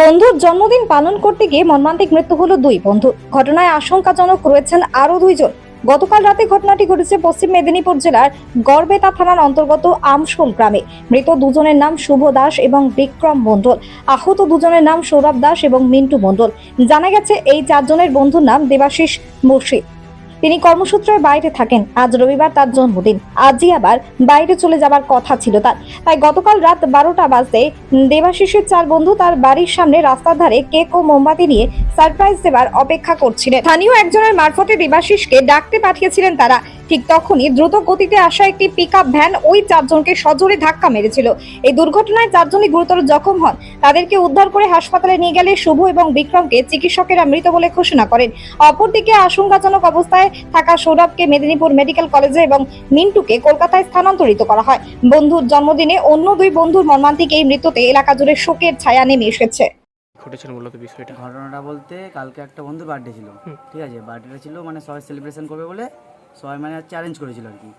বন্ধুর জন্মদিন পালন করতে গিয়ে মর্মান্তিক মৃত্যু হলো দুই বন্ধু। ঘটনায় আশঙ্কাজনক রয়েছেন আরও দুইজন। গতকাল রাতে ঘটনাটি ঘটেছে পশ্চিম মেদিনীপুর জেলার গড়বেতা থানার অন্তর্গত আমশোল গ্রামে। মৃত দুজনের নাম শুভ দাস এবং বিক্রম মণ্ডল। আহত দুজনের নাম সৌরভ দাস এবং মিন্টু মণ্ডল। জানা গেছে, এই চারজনের বন্ধুর নাম দেবাশিস মুর্শিদ। তিনি কর্মসূত্রের বাইরে থাকেন। আজ রবিবার তার জন্মদিন। আজই আবার বাইরে চলে যাবার কথা ছিল তার। তাই গতকাল রাত বারোটা বাজতে দেবাশিসের চার বন্ধু তার বাড়ির সামনে রাস্তার ধারে কেক ও মোমবাতি নিয়ে সারপ্রাইজ দেবার অপেক্ষা করছিলেন। স্থানীয় একজনের মারফতে দেবাশিসকে ডাকতে পাঠিয়েছিলেন তারা। ঠিক তখনই দ্রুত গতিতে আসা একটি পিকআপ ভ্যান ওই চারজনকে সজোরে ধাক্কা মেরেছিল। এই দুর্ঘটনায় চারজনই গুরুতর জখম হন। তাদেরকে উদ্ধার করে হাসপাতালে নিয়ে গেলে শুভ এবং বিক্রমকে চিকিৎসকেরা মৃত বলে ঘোষণা করেন। অপরদিকে আশঙ্কাজনক অবস্থায় থাকা সৌরভকে মেদিনীপুর মেডিকেল কলেজে এবং মিন্টুকে কলকাতায় স্থানান্তরিত করা হয়। বন্ধুর জন্মদিনে অন্য দুই বন্ধুর মর্মান্তিক এই মৃত্যুতে এলাকা জুড়ে শোকের ছায়া নেমে এসেছে। ঘটেছিল মূলত বিষয়টা। ঘটনাটা বলতে কালকে একটা বন্ধুর বার্থডে ছিল। ঠিক আছে বার্থডেটা ছিল মানে সবাই সেলিব্রেশন করবে বলে সবাই মানে হচ্ছে অ্যারেঞ্জ করেছিল আর কি।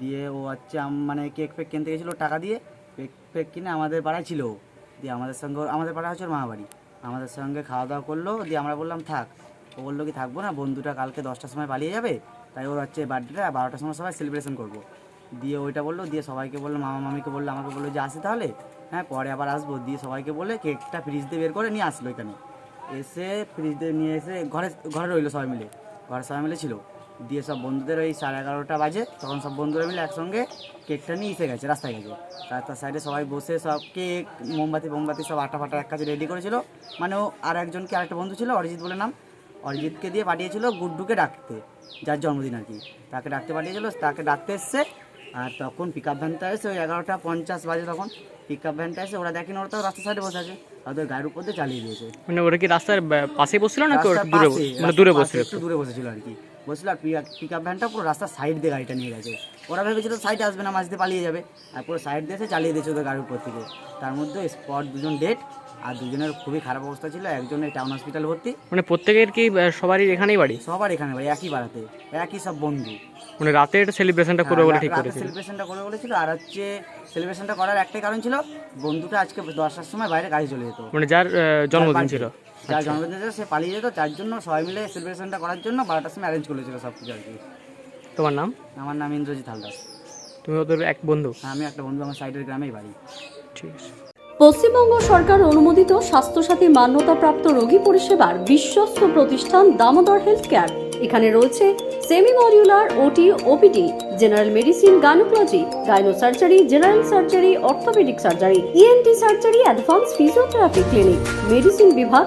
দিয়ে ও হচ্ছে মানে কেক ফেক কিনতে গেছিল টাকা দিয়ে কেক ফেক কিনে আমাদের পাড়ায় ছিল ও। দিয়ে আমাদের সঙ্গে আমাদের পাড়া হচ্ছে ওর মামা বাড়ি আমাদের সঙ্গে খাওয়া দাওয়া করল, দিয়ে আমরা বললাম, থাক। ও বলল কি, থাকব না, বন্ধুটা কালকে দশটার সময় পালিয়ে যাবে, তাই ওর হচ্ছে বার্থডেটা বারোটার সময় সবাই সেলিব্রেশন করব। দিয়ে ওইটা বলল, দিয়ে সবাইকে বলল, মামা মামিকে বলল, আমাকে বলল, যে আসি তাহলে? হ্যাঁ পরে আবার আসব। দিয়ে সবাইকে বলে কেকটা ফ্রিজ দিয়ে বের করে নিয়ে আসলো এখানে। এসে ফ্রিজ দিয়ে নিয়ে এসে ঘরে ঘরে রইল সবাই মিলে। ঘরে সবাই মিলে ছিল। দিয়ে সব বন্ধুদের ওই সাড়ে এগারোটা বাজে তখন সব বন্ধুরা মিলে একসঙ্গে কেকটা নিয়ে এসে গেছে রাস্তায় গেছে। রাস্তার সাইডে সবাই বসে সব কেক মোমবাতি মোমবাতি সব আটা ফাটা এক কাছে রেডি করেছিল। মানে ও আর একজনকে আরেকটা বন্ধু ছিল অরিজিৎ বলে নাম। অরিজিৎকে দিয়ে পাঠিয়েছিল গুড্ডুকে ডাকতে যার জন্মদিন আর কি। তাকে ডাকতে পাঠিয়েছিল তাকে ডাকতে এসছে। আর তখন পিক আপ ভ্যানটা এসে ওই এগারোটা পঞ্চাশ বাজে তখন পিক আপ ভ্যানটা এসে ওরা দেখেনি ওরা তো রাস্তার সাইডে বসে আছে। ওদের গায়ের উপর দিয়ে চালিয়ে দিয়েছে। মানে ওরা কি রাস্তার পাশে বসছিল ওরা রাস্তার দূরে বস- মানে দূরে বসছিল একটু? দূরে বসেছিল আর কি। বসছিল আর পিক আপ ভ্যানটা পুরো রাস্তার সাইড দিয়ে গাড়িটা নিয়ে গেছে। ওরা ভেবেছিল সাইডে আসবে না মাঝ দিয়ে পালিয়ে যাবে। আর পুরো সাইড দিয়ে এসে চালিয়ে দিয়েছে ওদের গাড়ির উপর থেকে। তার মধ্যে স্পট দুজন ডেট আর দুজনের খুবই খারাপ অবস্থা ছিল। একজনের টাউন হসপিটাল ভর্তি। মানে প্রত্যেকের কি সবারই এখানেই বাড়ি? সবার এখানে বাড়ি একই বাড়াতে। একই সব বন্ধু। মানে রাতে রাতের সেলিব্রেশনটা করবে বলে ঠিক করেছিল। সেলিব্রেশনটা করে বলেছিল আর হচ্ছে সেলিব্রেশনটা করার একটাই কারণ ছিল বন্ধুটা আজকে দশটার সময় বাইরে গাড়ি চলে যেত। মানে যার জন্মদিন ছিল। যার জন্মদিন সে পালিয়ে যেত। তার জন্য সবাই মিলে সেলিব্রেশনটা করার জন্য বারোটার সময় অ্যারেঞ্জ করেছিল সব কিছু আর কি। তোমার নাম? আমার নাম ইন্দ্রজিৎ হালদার। তুমি ওদের এক বন্ধু? আমি একটা বন্ধু আমার সাইডের গ্রামেই বাড়ি। ঠিক আছে। পশ্চিমবঙ্গ সরকার অনুমোদিত স্বাস্থ্যসাথী মান্যতাপ্রাপ্ত রোগী পরিষেবার বিশ্বস্ত প্রতিষ্ঠান দামোদর হেলথ কেয়ার এখানে রয়েছে semi modular OT OPD general medicine gynaecology gyno surgery general surgery orthopaedic surgery ENT surgery advance physiotherapy clinic medicine বিভাগ